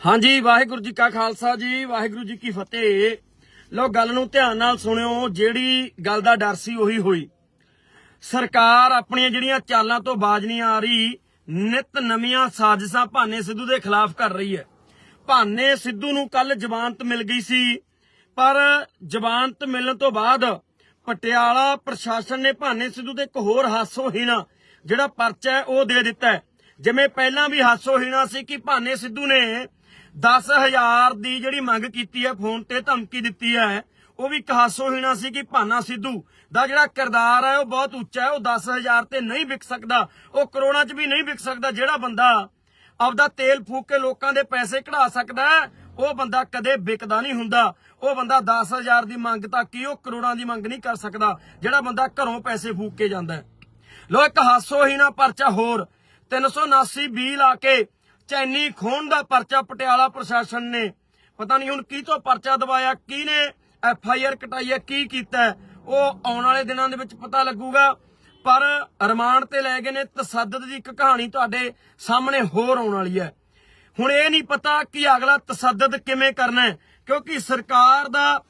ਹਾਂਜੀ, ਵਾਹਿਗੁਰੂ ਜੀ ਕਾ ਖਾਲਸਾ ਜੀ, ਵਾਹਿਗੁਰੂ ਜੀ ਕੀ ਫਤਿਹ। ਲੋ ਗੱਲ ਨੂੰ ਧਿਆਨ ਨਾਲ ਸੁਣਿਓ, ਜਿਹੜੀ ਗੱਲ ਦਾ ਡਰ ਸੀ ਉਹੀ ਹੋਈ। ਸਰਕਾਰ ਆਪਣੀਆਂ ਜਿਹੜੀਆਂ ਚਾਲਾਂ ਤੋਂ ਬਾਜ ਨਹੀਂ ਆ ਰਹੀ, ਨਿਤ ਨਵੀਆਂ ਸਾਜ਼ਿਸ਼ਾਂ ਭਾਨੇ ਸਿੱਧੂ ਦੇ ਖਿਲਾਫ ਕਰ ਰਹੀ ਹੈ। ਭਾਨੇ ਸਿੱਧੂ ਨੂੰ ਕੱਲ ਜ਼ਮਾਨਤ ਮਿਲ ਗਈ ਸੀ, ਪਰ ਜ਼ਮਾਨਤ ਮਿਲਣ ਤੋਂ ਬਾਅਦ ਪਟਿਆਲਾ ਪ੍ਰਸ਼ਾਸਨ ਨੇ ਭਾਨੇ ਸਿੱਧੂ ਤੇ ਇੱਕ ਹੋਰ ਹਾਸੋਹੀਣਾ, ਜਿਹੜਾ ਪਰਚਾ ਹੈ, ਉਹ ਦੇ ਦਿੱਤਾ ਜਿਵੇਂ ਪਹਿਲਾਂ ਵੀ ਹਾਸੋਹੀਣਾ ਸੀ ਕਿ ਭਾਨੇ ਸਿੱਧੂ ਨੇ 10000 ਦੀ ਜਿਹੜੀ ਮੰਗ ਕੀਤੀ ਹੈ, ਫੋਨ ਤੇ ਧਮਕੀ ਦਿੱਤੀ ਹੈ, ਉਹ ਵੀ ਇੱਕ ਹਾਸੋਹੀਣਾ ਸੀ ਕਿ ਭਾਨਾ ਸਿੱਧੂ ਦਾ ਜਿਹੜਾ ਕਿਰਦਾਰ ਹੈ, ਉਹ ਬਹੁਤ ਉੱਚਾ ਹੈ, ਉਹ 10000 ਤੇ ਨਹੀਂ ਵਿਕ ਸਕਦਾ, ਉਹ ਕਰੋੜਾਂ 'ਚ ਵੀ ਨਹੀਂ ਵਿਕ ਸਕਦਾ, ਜਿਹੜਾ ਬੰਦਾ ਆਪਦਾ ਤੇਲ ਫੂਕ ਕੇ ਲੋਕਾਂ ਦੇ ਪੈਸੇ ਕਢਾ ਸਕਦਾ ਉਹ ਬੰਦਾ ਕਦੇ ਵਿਕਦਾ ਨਹੀਂ ਹੁੰਦਾ। ਉਹ ਬੰਦਾ 10000 ਦੀ ਮੰਗ ਤਾਂ ਕੀ, ਉਹ ਕਰੋੜਾਂ ਦੀ ਮੰਗ ਨਹੀਂ ਕਰ ਸਕਦਾ, ਜਿਹੜਾ ਬੰਦਾ ਘਰੋਂ ਪੈਸੇ ਫੂਕ ਕੇ ਜਾਂਦਾ ਲੋ ਇੱਕ ਹਾਸੋਹੀਣਾ ਪਰਚਾ ਹੋਰ 379 ਬੀ ਲਾ ਕੇ ਚੈਨੀ ਖੋਣ ਦਾ ਪਰਚਾ ਪਟਿਆਲਾ ਪ੍ਰਸ਼ਾਸਨ ਨੇ। ਪਤਾ ਨਹੀਂ ਹੁਣ ਕੀ ਤੋਂ ਪਰਚਾ ਦਵਾਇਆ ਕੀ ਨੇ ਐਫ ਆਈ ਆਰ ਕਟਾਈ ਹੈ, ਕੀ ਕੀਤਾ ਉਹ ਆਉਣ ਵਾਲੇ ਦਿਨਾਂ ਦੇ ਵਿੱਚ ਪਤਾ ਲੱਗੂਗਾ। ਪਰ ਰਿਮਾਂਡ ਤੇ ਲੈ ਗਏ ਨੇ, ਤਸੱਦਦ ਦੀ ਇੱਕ ਕਹਾਣੀ ਤੁਹਾਡੇ ਸਾਹਮਣੇ ਹੋਰ ਆਉਣ ਵਾਲੀ ਹੈ। ਹੁਣ ਇਹ ਨਹੀਂ ਪਤਾ ਕਿ ਅਗਲਾ ਤਸੱਦਦ ਕਿਵੇਂ ਕਰਨਾ ਹੈ, ਕਿਉਂਕਿ ਸਰਕਾਰ ਦਾ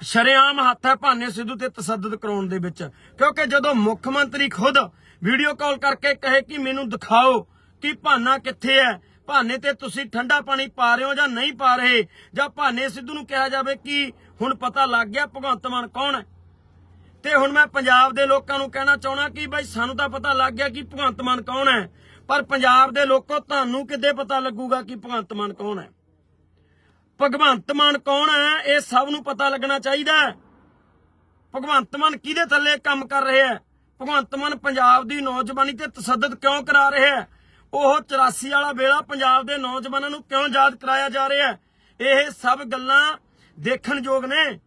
ਸ਼ਰੇਆਮ ਹੱਥ ਹੈ ਭਾਨੇ ਸਿੱਧੂ ਤੇ ਤਸੱਦਦ ਕਰਾਉਣ ਦੇ ਵਿੱਚ। ਕਿਉਂਕਿ ਜਦੋਂ ਮੁੱਖ ਮੰਤਰੀ ਖੁਦ ਵੀਡੀਓ ਕਾਲ ਕਰਕੇ ਕਹੇ ਕਿ ਮੈਨੂੰ ਦਿਖਾਓ ਕਿ ਭਾਨਾ ਕਿੱਥੇ ਹੈ ਭਾਨੇ ਤੇ ਤੁਸੀਂ ਠੰਡਾ ਪਾਣੀ ਪਾ ਰਹੇ ਹੋ ਜਾਂ ਨਹੀਂ ਪਾ ਰਹੇ? ਜਾਂ ਭਾਨੇ ਸਿੱਧੂ ਨੂੰ ਕਿਹਾ ਜਾਵੇ ਕਿ ਹੁਣ ਪਤਾ ਲੱਗ ਗਿਆ ਭਗਵੰਤ ਮਾਨ ਕੌਣ ਹੈ ਤੇ ਹੁਣ ਮੈਂ ਪੰਜਾਬ ਦੇ ਲੋਕਾਂ ਨੂੰ ਕਹਿਣਾ ਚਾਹਣਾ ਕਿ ਬਾਈ ਸਾਨੂੰ ਤਾਂ ਪਤਾ ਲੱਗ ਗਿਆ ਕਿ ਭਗਵੰਤ ਮਾਨ ਕੌਣ ਹੈ ਪਰ ਪੰਜਾਬ ਦੇ ਲੋਕੋ ਤੁਹਾਨੂੰ ਕਿੱਦੇ ਪਤਾ ਲੱਗੂਗਾ ਕਿ ਭਗਵੰਤ ਮਾਨ ਕੌਣ ਹੈ ਭਗਵੰਤ ਮਾਨ ਕੌਣ ਹੈ ਇਹ ਸਭ ਨੂੰ ਪਤਾ ਲੱਗਣਾ ਚਾਹੀਦਾ ਹੈ ਭਗਵੰਤ ਮਾਨ ਕਿਹਦੇ ਥੱਲੇ ਕੰਮ ਕਰ ਰਿਹਾ ਹੈ ਭਗਵੰਤ ਮਾਨ ਪੰਜਾਬ ਦੀ ਨੌਜਵਾਨੀ ਤੇ ਤਸੱਦਦ ਕਿਉਂ ਕਰਾ ਰਿਹਾ ਹੈ ਉਹ 84 ਵਾਲਾ ਵੇਲਾ ਪੰਜਾਬ ਦੇ ਨੌਜਵਾਨਾਂ ਨੂੰ ਕਿਉਂ ਯਾਦ ਕਰਾਇਆ ਜਾ ਰਿਹਾ ਹੈ? ਇਹ ਸਭ ਗੱਲਾਂ ਦੇਖਣਯੋਗ ਨੇ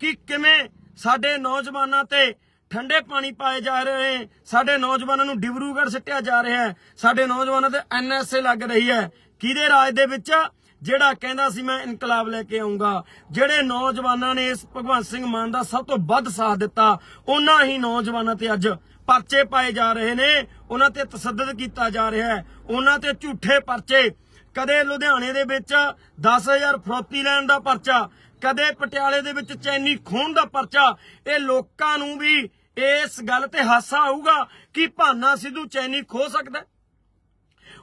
ਕਿ ਕਿਵੇਂ ਸਾਡੇ ਨੌਜਵਾਨਾਂ ਤੇ ਠੰਡੇ ਪਾਣੀ ਪਾਏ ਜਾ ਰਹੇ ਨੇ। ਸਾਡੇ ਨੌਜਵਾਨਾਂ ਨੂੰ ਡਿਬਰੂਗੜ੍ਹ ਸਿੱਟਿਆ ਜਾ ਰਿਹਾ ਹੈ। ਸਾਡੇ ਨੌਜਵਾਨਾਂ ਤੇ ਐਨਐਸਏ ਲੱਗ ਰਹੀ ਹੈ। ਕਿਹਦੇ ਰਾਜ ਦੇ ਵਿੱਚ? ਜਿਹੜਾ ਕਹਿੰਦਾ ਸੀ ਮੈਂ ਇਨਕਲਾਬ ਲੈ ਕੇ ਆਉਂਗਾ। ਜਿਹੜੇ ਨੌਜਵਾਨਾਂ ਨੇ ਇਸ ਭਗਵੰਤ ਸਿੰਘ ਮਾਨ ਦਾ ਸਭ ਤੋਂ ਵੱਧ ਸਾਥ ਦਿੱਤਾ, ਉਹਨਾਂ ਹੀ ਨੌਜਵਾਨਾਂ ਤੇ ਅੱਜ ਪਰਚੇ ਪਾਏ ਜਾ ਰਹੇ ਨੇ। ਉਹਨਾਂ ਤੇ ਤਸੱਦਦ ਕੀਤਾ ਜਾ ਰਿਹਾ ਹੈ। ਉਹਨਾਂ ਤੇ ਝੂਠੇ ਪਰਚੇ। ਕਦੇ ਲੁਧਿਆਣੇ ਦੇ ਵਿੱਚ 10000 ਫਰੋਤੀ ਲੈਣ ਦਾ ਪਰਚਾ, ਕਦੇ ਪਟਿਆਲੇ ਦੇ ਵਿੱਚ ਚੈਨੀ ਖੋਣ ਦਾ ਪਰਚਾ। ਇਹ ਲੋਕਾਂ ਨੂੰ ਵੀ ਇਸ ਗੱਲ ਤੇ ਹਾਸਾ ਆਊਗਾ ਕਿ ਭਾਨਾ ਸਿੱਧੂ ਚੈਨੀ ਖੋ ਸਕਦਾ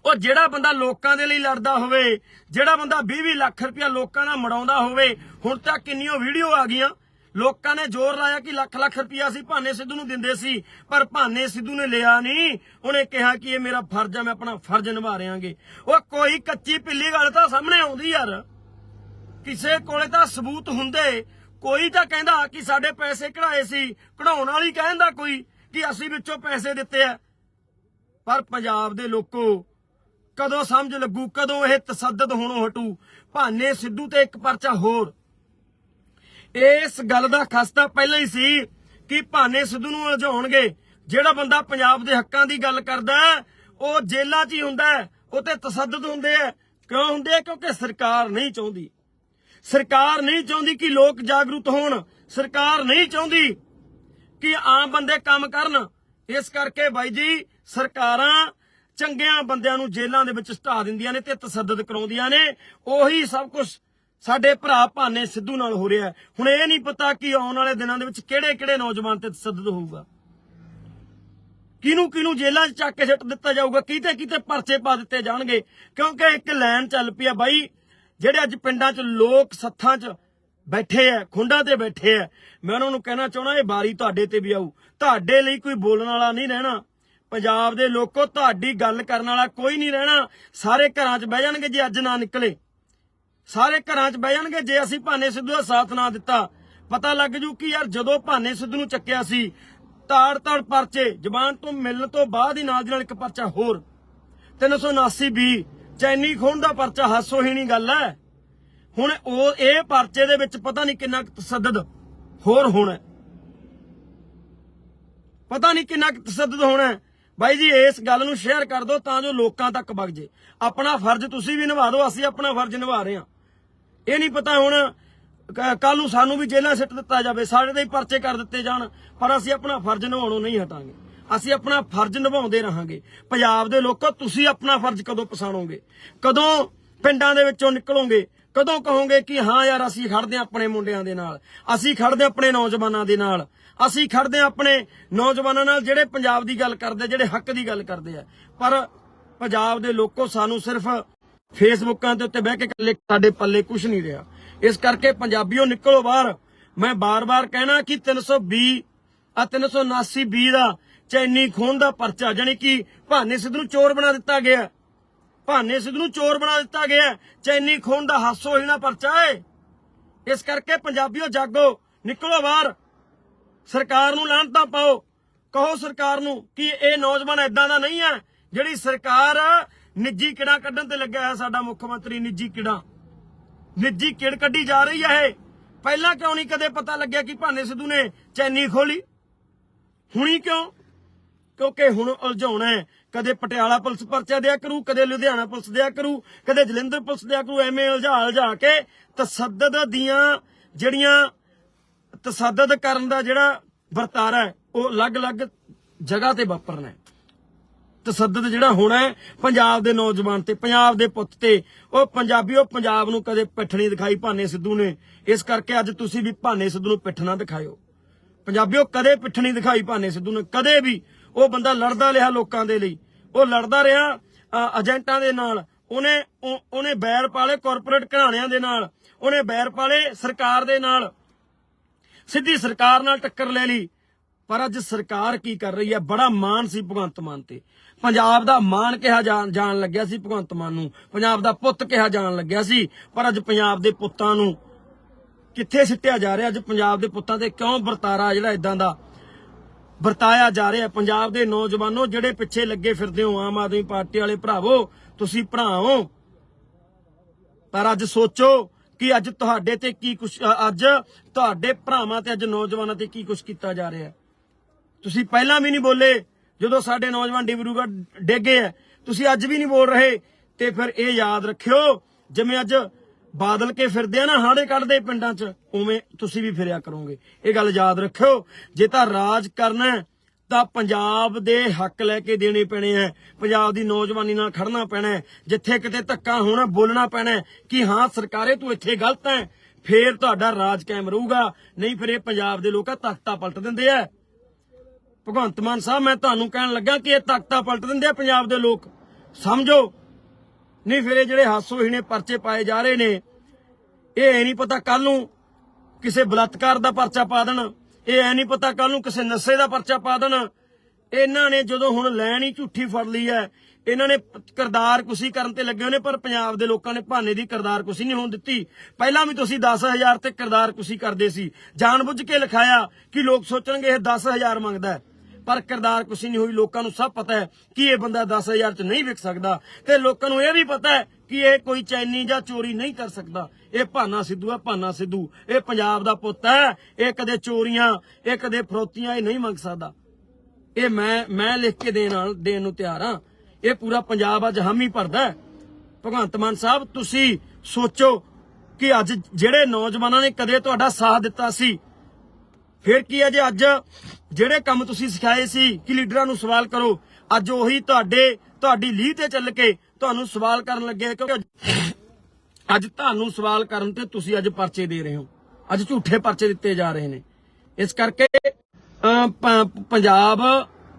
ਉਹ ਜਿਹੜਾ ਬੰਦਾ ਲੋਕਾਂ ਦੇ ਲਈ ਲੜਦਾ ਹੋਵੇ, ਜਿਹੜਾ ਬੰਦਾ 20-20 ਲੱਖ ਰੁਪਇਆ ਲੋਕਾਂ ਦਾ ਮੜਾਉਂਦਾ ਹੋਵੇ, ਹੁਣ ਤਾਂ ਕਿੰਨੀਆਂ ਵੀਡੀਓ ਆ ਗਈਆਂ। ਲੋਕਾਂ ਨੇ ਜ਼ੋਰ ਲਾਇਆ ਕਿ ਲੱਖ ਲੱਖ ਰੁਪਇਆ ਅਸੀਂ ਭਾਨੇ ਸਿੱਧੂ ਨੂੰ ਦਿੰਦੇ ਸੀ, ਪਰ ਭਾਨੇ ਸਿੱਧੂ ਨੇ ਲਿਆ ਨਹੀਂ। ਉਹਨੇ ਕਿਹਾ ਕਿ ਇਹ ਮੇਰਾ ਫਰਜ਼ ਹੈ ਮੈਂ ਆਪਣਾ ਫਰਜ਼ ਨਿਭਾ ਰਿਆਂਗੇ ਉਹ ਕੋਈ ਕੱਚੀ ਪਿੱਲੀ ਗੱਲ ਤਾਂ ਸਾਹਮਣੇ ਆਉਂਦੀ ਯਾਰ। ਕਿਸੇ ਕੋਲੇ ਤਾਂ ਸਬੂਤ ਹੁੰਦੇ। ਕੋਈ ਤਾਂ ਕਹਿੰਦਾ ਕਿ ਸਾਡੇ ਪੈਸੇ ਕਢਾਏ ਸੀ, ਕਢਾਉਣ ਵਾਲੀ ਕਹਿੰਦਾ ਕੋਈ ਕਿ ਅਸੀਂ ਵਿੱਚੋਂ ਪੈਸੇ ਦਿੱਤੇ ਆ। ਪਰ ਪੰਜਾਬ ਦੇ ਲੋਕੋ ਕਦੋਂ ਸਮਝ ਲੱਗੂ ਕਦੋਂ ਇਹ ਤਸੱਦਦ ਹੋਣੋਂ ਹਟੂ? ਭਾਨੇ ਸਿੱਧੂ ਤੇ ਇੱਕ ਪਰਚਾ ਹੋਰ। ਇਸ ਗੱਲ ਦਾ ਖਸਤਾ ਪਹਿਲਾਂ ਹੀ ਸੀ ਕਿ ਭਾਨੇ ਸਿੱਧੂ ਨੂੰ ਉਲਝਾਉਣਗੇ। ਜਿਹੜਾ ਬੰਦਾ ਪੰਜਾਬ ਦੇ ਹੱਕਾਂ ਦੀ ਗੱਲ ਕਰਦਾ ਹੈ, ਉਹ ਜੇਲ੍ਹਾਂ 'ਚ ਹੀ ਹੁੰਦਾ ਹੈ, ਉਹ ਤੇ ਤਸੱਦਦ ਹੁੰਦੇ ਆ ਕਿਉਂ ਹੁੰਦੇ ਆ ਕਿਉਂਕਿ ਸਰਕਾਰ ਨਹੀਂ ਚਾਹੁੰਦੀ। ਸਰਕਾਰ ਨਹੀਂ ਚਾਹੁੰਦੀ ਕਿ ਲੋਕ ਜਾਗਰੂਕ ਹੋਣ। ਸਰਕਾਰ ਨਹੀਂ ਚਾਹੁੰਦੀ ਕਿ ਆਮ ਬੰਦੇ ਕੰਮ ਕਰਨ। ਇਸ ਕਰਕੇ ਬਾਈ ਜੀ ਸਰਕਾਰਾਂ ਚੰਗਿਆਂ ਬੰਦਿਆਂ ਨੂੰ ਜੇਲ੍ਹਾਂ ਦੇ ਵਿੱਚ ਸਟਾ ਦਿੰਦੀਆਂ ਨੇ ਤੇ ਤਸੱਦਦ ਕਰਾਉਂਦੀਆਂ ਨੇ। ਉਹੀ ਸਭ ਕੁਝ ਸਾਡੇ ਭਰਾ ਭਾਨੇ ਸਿੱਧੂ ਨਾਲ ਹੋ ਰਿਹਾ ਹੁਣ ਇਹ ਨਹੀਂ ਪਤਾ ਕਿ ਆਉਣ ਵਾਲੇ ਦਿਨਾਂ ਦੇ ਵਿੱਚ ਕਿਹੜੇ ਕਿਹੜੇ ਨੌਜਵਾਨ ਤੇ ਤਸੱਦਦ ਹੋਊਗਾ। ਕਿਹਨੂੰ ਕਿਹਨੂੰ ਜੇਲ੍ਹਾਂ 'ਚ ਚੱਕ ਕੇ ਸਿੱਟ ਦਿੱਤਾ ਜਾਊਗਾ ਕਿਤੇ ਕਿਤੇ ਪਰਚੇ ਪਾ ਦਿੱਤੇ ਜਾਣਗੇ। ਕਿਉਂਕਿ ਇੱਕ ਲਾਈਨ ਚੱਲ ਪਈ ਆ ਬਾਈ, ਜਿਹੜੇ ਅੱਜ ਪਿੰਡਾਂ 'ਚ ਲੋਕ ਸੱਥਾਂ 'ਚ ਬੈਠੇ ਆ, ਖੁੰਡਾਂ ਤੇ ਬੈਠੇ ਆ, ਮੈਂ ਉਹਨਾਂ ਨੂੰ ਕਹਿਣਾ ਚਾਹਣਾ ਇਹ ਬਾਰੀ ਤੁਹਾਡੇ ਤੇ ਵੀ ਆਊ। ਤੁਹਾਡੇ ਲਈ ਕੋਈ ਬੋਲਣ ਵਾਲਾ ਨਹੀਂ ਰਹਿਣਾ। ਪੰਜਾਬ ਦੇ ਲੋਕੋ, ਤੁਹਾਡੀ ਗੱਲ ਕਰਨ ਵਾਲਾ ਕੋਈ ਨਹੀਂ ਰਹਿਣਾ। ਸਾਰੇ ਘਰਾਂ 'ਚ ਬਹਿ ਜਾਣਗੇ ਜੇ ਅੱਜ ਨਾ ਨਿਕਲੇ। ਸਾਰੇ ਘਰਾਂ 'ਚ ਬਹਿ ਜਾਣਗੇ ਜੇ ਅਸੀਂ ਭਾਨੇ ਸਿੱਧੂ ਦਾ ਸਾਥ ਨਾ ਦਿੱਤਾ। ਪਤਾ ਲੱਗ ਜੂ ਕਿ ਯਾਰ ਜਦੋਂ ਭਾਨੇ ਸਿੱਧੂ ਨੂੰ ਚੱਕਿਆ ਸੀ, ਤਾੜ ਤਾੜ ਪਰਚੇ, ਜ਼ਬਾਨ ਤੋਂ ਮਿਲਣ ਤੋਂ ਬਾਅਦ ਹੀ ਨਾਲ ਦੀ ਨਾਲ ਇੱਕ ਪਰਚਾ ਹੋਰ। 379 ਵੀ ਚੈਨੀ ਖੋਣ ਦਾ ਪਰਚਾ, ਹਾਸੋਹੀਣੀ ਗੱਲ ਹੈ। ਹੁਣ ਉਹ, ਇਹ ਪਰਚੇ ਦੇ ਵਿੱਚ ਪਤਾ ਨਹੀਂ ਕਿੰਨਾ ਕੁ ਤਸੱਦਦ ਹੋਰ ਹੋਣਾ ਪਤਾ ਨਹੀਂ ਕਿੰਨਾ ਕੁ ਤਸੱਦਦ ਹੋਣਾ ਬਾਈ ਜੀ, ਇਸ ਗੱਲ ਨੂੰ ਸ਼ੇਅਰ ਕਰ ਦਿਓ ਤਾਂ ਜੋ ਲੋਕਾਂ ਤੱਕ ਵਗ ਜੇ। ਆਪਣਾ ਫਰਜ਼ ਤੁਸੀਂ ਵੀ ਨਿਭਾ ਦਿਓ, ਅਸੀਂ ਆਪਣਾ ਫਰਜ਼ ਨਿਭਾ ਰਹੇ ਹਾਂ। ਇਹ ਨਹੀਂ ਪਤਾ ਹੁਣ ਕੱਲ ਨੂੰ ਸਾਨੂੰ ਵੀ ਜੇਲ੍ਹਾਂ ਸਿੱਟ ਦਿੱਤਾ ਜਾਵੇ, ਸਾਡੇ ਦੇ ਪਰਚੇ ਕਰ ਦਿੱਤੇ ਜਾਣ, ਪਰ ਅਸੀਂ ਆਪਣਾ ਫਰਜ਼ ਨਿਭਾਉਣੋਂ ਨਹੀਂ ਹਟਾਂਗੇ। ਅਸੀਂ ਆਪਣਾ ਫਰਜ਼ ਨਿਭਾਉਂਦੇ ਰਹਾਂਗੇ। ਪੰਜਾਬ ਦੇ ਲੋਕੋ, ਤੁਸੀਂ ਆਪਣਾ ਫਰਜ਼ ਕਦੋਂ ਪਛਾਣੋਗੇ? ਕਦੋਂ ਪਿੰਡਾਂ ਦੇ ਵਿੱਚੋਂ ਨਿਕਲੋਗੇ? ਕਦੋਂ ਕਹੋਗੇ ਕਿ ਹਾਂ ਯਾਰ ਅਸੀਂ ਖੜਦੇ ਹਾਂ ਆਪਣੇ ਮੁੰਡਿਆਂ ਦੇ ਨਾਲ, ਅਸੀਂ ਖੜਦੇ ਹਾਂ ਆਪਣੇ ਨੌਜਵਾਨਾਂ ਦੇ ਨਾਲ, ਅਸੀਂ ਖੜਦੇ ਹਾਂ ਆਪਣੇ ਨੌਜਵਾਨਾਂ ਨਾਲ ਜਿਹੜੇ ਪੰਜਾਬ ਦੀ ਗੱਲ ਕਰਦੇ, ਜਿਹੜੇ ਹੱਕ ਦੀ ਗੱਲ ਕਰਦੇ ਆ। ਪਰ ਪੰਜਾਬ ਦੇ ਲੋਕੋ ਸਾਨੂੰ ਸਿਰਫ ਫੇਸਬੁੱਕਾਂ ਦੇ ਉੱਤੇ ਬਹਿ ਕੇ ਇਕੱਲੇ ਸਾਡੇ ਪੱਲੇ ਕੁਝ ਨਹੀਂ ਰਿਹਾ। ਇਸ ਕਰਕੇ ਪੰਜਾਬੀਓ ਨਿਕਲੋ ਬਾਹਰ। ਮੈਂ ਬਾਰ-ਬਾਰ ਕਹਿਣਾ ਕਿ 320 ਆ 379 ਬੀ ਦਾ ਚੈਨੀ ਖੂਨ ਦਾ ਪਰਚਾ ਜਾਨੀ ਕਿ ਭਾਨੇ ਸਿੱਧੂ ਨੂੰ ਚੋਰ ਬਣਾ ਦਿੱਤਾ ਗਿਆ। ਭਾਨੇ ਸਿੱਧੂ ਨੂੰ ਚੋਰ ਬਣਾ ਦਿੱਤਾ ਗਿਆ ਚੈਨੀ ਖੋਣ ਦਾ ਹਾਸੋ ਹੀ ਨਾ ਪਰਚਾ ਏ ਇਸ ਕਰਕੇ ਪੰਜਾਬੀਓ ਜਾਗੋ, ਨਿਕਲੋ ਬਾਹਰ। ਸਰਕਾਰ ਨੂੰ ਲਾਹਨਤਾਂ ਪਾਓ। ਕਹੋ ਸਰਕਾਰ ਨੂੰ ਕਿ ਇਹ ਨੌਜਵਾਨ ਐਦਾਂ ਦਾ ਨਹੀਂ ਹੈ, ਜਿਹੜੀ ਸਰਕਾਰ ਨਿੱਜੀ ਕਿੜਾ ਕੱਢਣ ਤੇ ਲੱਗਿਆ ਹੈ ਸਾਡਾ ਮੁੱਖ ਮੰਤਰੀ, ਨਿੱਜੀ ਕਿੜਾ। ਨਿੱਜੀ ਕਿੜ ਕੱਢੀ ਜਾ ਰਹੀ ਹੈ ਇਹ। ਪਹਿਲਾਂ ਕਿਉਂ ਨਹੀਂ ਕਦੇ ਪਤਾ ਲੱਗਿਆ ਕਿ ਭਾਨੇ ਸਿੱਧੂ ਨੇ ਚੈਨੀ ਖੋਲੀ? ਹੁਣੀ ਕਿਉਂ? ਕਿਉਂਕਿ ਹੁਣ ਉਲਝਾਉਣਾ ਹੈ। ਕਦੇ ਪਟਿਆਲਾ ਪੁਲਿਸ ਪਰਚਾ ਦਿਆ ਕਰੂ, ਕਦੇ ਲੁਧਿਆਣਾ ਪੁਲਿਸ ਦਿਆ ਕਰੂ, ਕਦੇ ਜਲੰਧਰ ਪੁਲਿਸ ਦਿਆ ਕਰੂ, ਐਵੇਂ ਉਲਝਾ ਉਲਝਾ ਕੇ ਤਸੱਦਦ ਦੀਆਂ ਜਿਹੜੀਆਂ ਤਸੱਦਦ ਕਰਨ ਦਾ ਜਿਹੜਾ ਵਰਤਾਰਾ ਹੈ, ਉਹ ਅਲੱਗ-ਅਲੱਗ ਜਗ੍ਹਾ ਤੇ ਵਾਪਰਨਾ ਹੈ। ਤਸੱਦਦ ਜਿਹੜਾ ਹੋਣਾ ਪੰਜਾਬ ਦੇ ਨੌਜਵਾਨ ਤੇ, ਪੰਜਾਬ ਦੇ ਪੁੱਤ ਤੇ, ਉਹ ਪੰਜਾਬੀਓ ਪੰਜਾਬ ਨੂੰ ਕਦੇ ਪਿੱਠ ਨਹੀਂ ਦਿਖਾਈ, ਭਾਨੇ ਸਿੱਧੂ ਨੇ। ਇਸ ਕਰਕੇ ਅੱਜ ਤੁਸੀਂ ਵੀ ਭਾਨੇ ਸਿੱਧੂ ਨੂੰ ਪਿੱਠ ਨਾ ਦਿਖਾਇਓ। ਪੰਜਾਬੀਓ ਕਦੇ ਪਿੱਠ ਨਹੀਂ ਦਿਖਾਈ, ਭਾਨੇ ਸਿੱਧੂ ਨੇ ਕਦੇ ਵੀ ਉਹ ਬੰਦਾ ਲੜਦਾ ਰਿਹਾ ਲੋਕਾਂ ਦੇ ਲਈ। ਉਹ ਲੜਦਾ ਰਿਹਾ ਏਜੰਟਾਂ ਦੇ ਨਾਲ। ਉਹਨੇ ਉਹਨੇ ਬੈਰ ਪਾਲੇ ਕਾਰਪੋਰੇਟ ਘਰਾਣਿਆਂ ਦੇ ਨਾਲ। ਉਹਨੇ ਬੈਰ ਪਾਲੇ ਸਰਕਾਰ ਦੇ ਨਾਲ। ਸਿੱਧੀ ਸਰਕਾਰ ਨਾਲ ਟੱਕਰ ਲੈ ਲਈ। ਪਰ ਅੱਜ ਸਰਕਾਰ ਕੀ ਕਰ ਰਹੀ ਹੈ? ਬੜਾ ਮਾਣ ਸੀ ਭਗਵੰਤ ਮਾਨ ਤੇ। ਪੰਜਾਬ ਦਾ ਮਾਣ ਕਿਹਾ ਜਾਣ ਜਾਣ ਲੱਗਿਆ ਸੀ ਭਗਵੰਤ ਮਾਨ ਨੂੰ। ਪੰਜਾਬ ਦਾ ਪੁੱਤ ਕਿਹਾ ਜਾਣ ਲੱਗਿਆ ਸੀ। ਪਰ ਅੱਜ ਪੰਜਾਬ ਦੇ ਪੁੱਤਾਂ ਨੂੰ ਕਿੱਥੇ ਸਿੱਟਿਆ ਜਾ ਰਿਹਾ? ਅੱਜ ਪੰਜਾਬ ਦੇ ਪੁੱਤਾਂ ਤੇ ਕਿਉਂ ਵਰਤਾਰਾ ਜਿਹੜਾ ਇਦਾਂ ਦਾ? ਵਰਤਾਇਆ ਜਾ ਰਿਹਾ ਪੰਜਾਬ ਦੇ ਨੌਜਵਾਨੋ, ਜਿਹੜੇ ਪਿੱਛੇ ਲੱਗੇ ਫਿਰਦੇ ਹੋ, ਆਮ ਆਦਮੀ ਪਾਰਟੀ ਵਾਲੇ ਭਰਾਵੋ, ਤੁਸੀਂ ਭਰਾਓ। ਪਰ ਅੱਜ ਸੋਚੋ ਕਿ ਅੱਜ ਤੁਹਾਡੇ ਤੇ ਕੀ ਕੁਛ ਅੱਜ ਤੁਹਾਡੇ ਭਰਾਵਾਂ ਤੇ ਅੱਜ ਨੌਜਵਾਨਾਂ ਤੇ ਕੀ ਕੁਛ ਕੀਤਾ ਜਾ ਰਿਹਾ ਤੁਸੀਂ ਪਹਿਲਾਂ ਵੀ ਨਹੀਂ ਬੋਲੇ ਜਦੋਂ ਸਾਡੇ ਨੌਜਵਾਨ ਡਿਬਰੂਗੜ੍ਹ ਡੇਗੇ ਐ ਤੁਸੀਂ ਅੱਜ ਵੀ ਨਹੀਂ ਬੋਲ ਰਹੇ। ਤੇ ਫਿਰ ਇਹ ਯਾਦ ਰੱਖਿਓ, ਜਿਵੇਂ ਅੱਜ ਬਾਦਲ ਕੇ ਫਿਰਦੇ ਆ ਨਾ, ਹਾੜੇ ਕੱਢਦੇ ਪਿੰਡਾਂ 'ਚ, ਉਵੇਂ ਤੁਸੀਂ ਵੀ ਫਿਰਿਆ ਕਰੋਗੇ। ਇਹ ਗੱਲ ਯਾਦ ਰੱਖਿਓ, ਜੇ ਤਾਂ ਰਾਜ ਕਰਨਾ ਤਾਂ ਪੰਜਾਬ ਦੇ ਹੱਕ ਲੈ ਕੇ ਦੇਣੇ ਪੈਣੇ ਐ ਪੰਜਾਬ ਦੀ ਨੌਜਵਾਨੀ ਨਾਲ ਖੜਨਾ ਪੈਣਾ ਹੈ। ਜਿੱਥੇ ਕਿਤੇ ਧੱਕਾ ਹੋਣਾ, ਬੋਲਣਾ ਪੈਣਾ ਕਿ ਹਾਂ, ਸਰਕਾਰੇ ਤੂੰ ਇੱਥੇ ਗਲਤ ਹੈ, ਫੇਰ ਤੁਹਾਡਾ ਰਾਜ ਕਾਇਮ ਰਹੂਗਾ। ਨਹੀਂ ਫਿਰ ਇਹ ਪੰਜਾਬ ਦੇ ਲੋਕਾਂ ਤਖਤਾ ਪਲਟ ਦਿੰਦੇ ਐ ਭਗਵੰਤ ਮਾਨ ਸਾਹਿਬ, ਮੈਂ ਤੁਹਾਨੂੰ ਕਹਿਣ ਲੱਗਾ ਕਿ ਇਹ ਤਖਤਾ ਪਲਟ ਦਿੰਦੇ ਆ ਪੰਜਾਬ ਦੇ ਲੋਕ। ਸਮਝੋ ਨਹੀਂ ਫਿਰ ਇਹ ਜਿਹੜੇ ਹਾਸੋਹੀਣੇ ਪਰਚੇ ਪਾਏ ਜਾ ਰਹੇ ਨੇ, ਇਹ ਨਹੀਂ ਪਤਾ ਕੱਲ ਨੂੰ ਕਿਸੇ ਬਲਾਤਕਾਰ ਦਾ ਪਰਚਾ ਪਾ ਦੇਣ, ਇਹ ਐ ਨਹੀਂ ਪਤਾ ਕੱਲ ਨੂੰ ਕਿਸੇ ਨਸ਼ੇ ਦਾ ਪਰਚਾ ਪਾ ਦੇਣ। ਇਹਨਾਂ ਨੇ ਜਦੋਂ ਹੁਣ ਲੈਣ ਹੀ ਝੂਠੀ ਫੜ ਲਈ ਹੈ, ਇਹਨਾਂ ਨੇ ਪ- ਕਿਰਦਾਰ ਕੁਸ਼ੀ ਕਰਨ ਤੇ ਲੱਗੇ ਹੋਏ ਨੇ, ਪਰ ਪੰਜਾਬ ਦੇ ਲੋਕਾਂ ਨੇ ਭਾਨੇ ਦੀ ਕਿਰਦਾਰ ਕੁਸ਼ੀ ਨਹੀਂ ਹੋਣ ਦਿੱਤੀ। ਪਹਿਲਾਂ ਵੀ ਤੁਸੀਂ 10000 ਤੇ ਕਿਰਦਾਰ ਕੁਸ਼ੀ ਕਰਦੇ ਸੀ। ਜਾਣਬੁੱਝ ਕੇ ਲਿਖਾਇਆ ਕਿ ਲੋਕ ਸੋਚਣਗੇ ਇਹ 10000 ਮੰਗਦਾ ਹੈ। ਪਰ ਕਿਰਦਾਰ ਕੁਛ ਨਹੀਂ ਹੋਈ। ਲੋਕਾਂ ਨੂੰ ਸਭ ਪਤਾ ਹੈ ਕਿ ਇਹ ਬੰਦਾ 10000 ਚ ਨਹੀਂ ਵਿਕ ਸਕਦਾ ਤੇ ਲੋਕਾਂ ਨੂੰ ਇਹ ਵੀ ਪਤਾ ਹੈ ਕਿ ਇਹ ਕੋਈ ਚੈਨੀ ਜਾਂ ਚੋਰੀ ਨਹੀਂ ਕਰ ਸਕਦਾ। ਇਹ ਭਾਨਾ ਸਿੱਧੂ ਹੈ, ਭਾਨਾ ਸਿੱਧੂ। ਇਹ ਪੰਜਾਬ ਦਾ ਪੁੱਤ ਹੈ। ਇਹ ਕਦੇ ਚੋਰੀਆਂ, ਇਹ ਕਦੇ ਫਰੋਤੀਆਂ, ਇਹ ਨਹੀਂ ਮੰਗ ਸਕਦਾ। ਇਹ ਮੈਂ ਮੈਂ ਲਿਖ ਕੇ ਦੇਣ ਨਾਲ, ਦੇਣ ਨੂੰ ਤਿਆਰ ਹਾਂ। ਇਹ ਪੂਰਾ ਪੰਜਾਬ ਅੱਜ ਹਾਮੀ ਭਰਦਾ ਭਗਵੰਤ ਮਾਨ ਸਾਹਿਬ, ਤੁਸੀਂ ਸੋਚੋ ਕਿ ਅੱਜ ਜਿਹੜੇ ਨੌਜਵਾਨਾਂ ਨੇ ਕਦੇ ਤੁਹਾਡਾ ਸਾਥ ਦਿੱਤਾ ਸੀ ਫਿਰ ਕੀ ਹੈ ਜੇ ਅੱਜ ਜਿਹੜੇ ਕੰਮ ਤੁਸੀਂ ਸਿਖਾਏ ਸੀ ਕਿ ਲੀਡਰਾਂ ਨੂੰ ਸਵਾਲ ਕਰੋ, ਅੱਜ ਉਹੀ ਤੁਹਾਡੇ, ਤੁਹਾਡੀ ਲੀਹ ਤੇ ਚੱਲ ਕੇ ਤੁਹਾਨੂੰ ਸਵਾਲ ਕਰਨ ਲੱਗੇ ਕਿਉਂਕਿ ਅੱਜ ਤੁਹਾਨੂੰ ਸਵਾਲ ਕਰਨ ਤੇ ਤੁਸੀਂ ਅੱਜ ਪਰਚੇ ਦੇ ਰਹੇ ਹੋ। ਅੱਜ ਝੂਠੇ ਪਰਚੇ ਦਿੱਤੇ ਜਾ ਰਹੇ ਨੇ। ਇਸ ਕਰਕੇ ਪੰਜਾਬ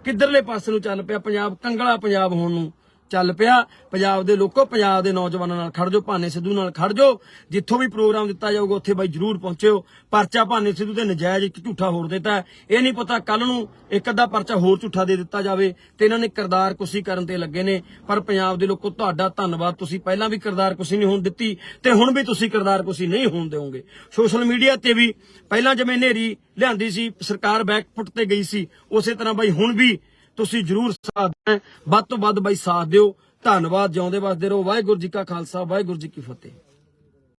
ਕਿੱਧਰਲੇ ਪਾਸੇ ਨੂੰ ਚੱਲ ਪਿਆ? ਪੰਜਾਬ, ਕੰਗਲਾ ਪੰਜਾਬ ਹੋਣ ਨੂੰ। ਚੱਲ ਪਿਆ। ਪੰਜਾਬ ਦੇ ਲੋਕੋ, ਪੰਜਾਬ ਦੇ ਨੌਜਵਾਨਾਂ ਨਾਲ ਖੜ ਜਾਓ, ਭਾਨੇ ਸਿੱਧੂ ਨਾਲ ਖੜ ਜਾਓ। ਜਿੱਥੋਂ ਵੀ ਪ੍ਰੋਗਰਾਮ ਦਿੱਤਾ ਜਾਊਗਾ, ਉੱਥੇ ਬਾਈ ਜਰੂਰ ਪਹੁੰਚਿਓ। ਪਰਚਾ ਭਾਨੇ ਸਿੱਧੂ ਤੇ ਨਜਾਇਜ਼ ਇੱਕ ਝੂਠਾ ਹੋਰ ਦਿੱਤਾ ਇਹ ਨਹੀਂ ਪਤਾ ਕੱਲ ਨੂੰ ਇੱਕ ਅੱਧਾ ਪਰਚਾ ਹੋਰ ਝੂਠਾ ਦੇ ਦਿੱਤਾ ਜਾਵੇ ਤੇ ਇਹਨਾਂ ਨੇ ਕਿਰਦਾਰ ਕੁਸ਼ੀ ਕਰਨ ਤੇ ਲੱਗੇ ਨੇ। ਪਰ ਪੰਜਾਬ ਦੇ ਲੋਕੋ, ਤੁਹਾਡਾ ਧੰਨਵਾਦ। ਤੁਸੀਂ ਪਹਿਲਾਂ ਵੀ ਕਿਰਦਾਰ ਕੁਸ਼ੀ ਨਹੀਂ ਹੋਣ ਦਿੱਤੀ ਤੇ ਹੁਣ ਵੀ ਤੁਸੀਂ ਕਿਰਦਾਰ ਕੁਸ਼ੀ ਨਹੀਂ ਹੋਣ ਦਿਓਗੇ। ਸੋਸ਼ਲ ਮੀਡੀਆ ਤੇ ਵੀ ਪਹਿਲਾਂ ਜਿਵੇਂ ਨੇਰੀ ਲਿਆਂਦੀ ਸੀ, ਸਰਕਾਰ ਬੈਕਫੁੱਟ ਤੇ ਗਈ ਸੀ, ਉਸੇ ਤਰ੍ਹਾਂ ਬਾਈ ਹੁਣ ਵੀ ਤੁਸੀਂ ਜਰੂਰ ਸਾਥ ਦੇਣਾ ਵੱਧ ਤੋਂ ਵੱਧ ਬਾਈ ਸਾਥ ਦਿਓ। ਧੰਨਵਾਦ, ਜਿਉਂਦੇ ਵਸਦੇ ਰਹੋ। ਵਾਹਿਗੁਰੂ ਜੀ ਕਾ ਖਾਲਸਾ, ਵਾਹਿਗੁਰੂ ਜੀ ਕੀ ਫਤਿਹ।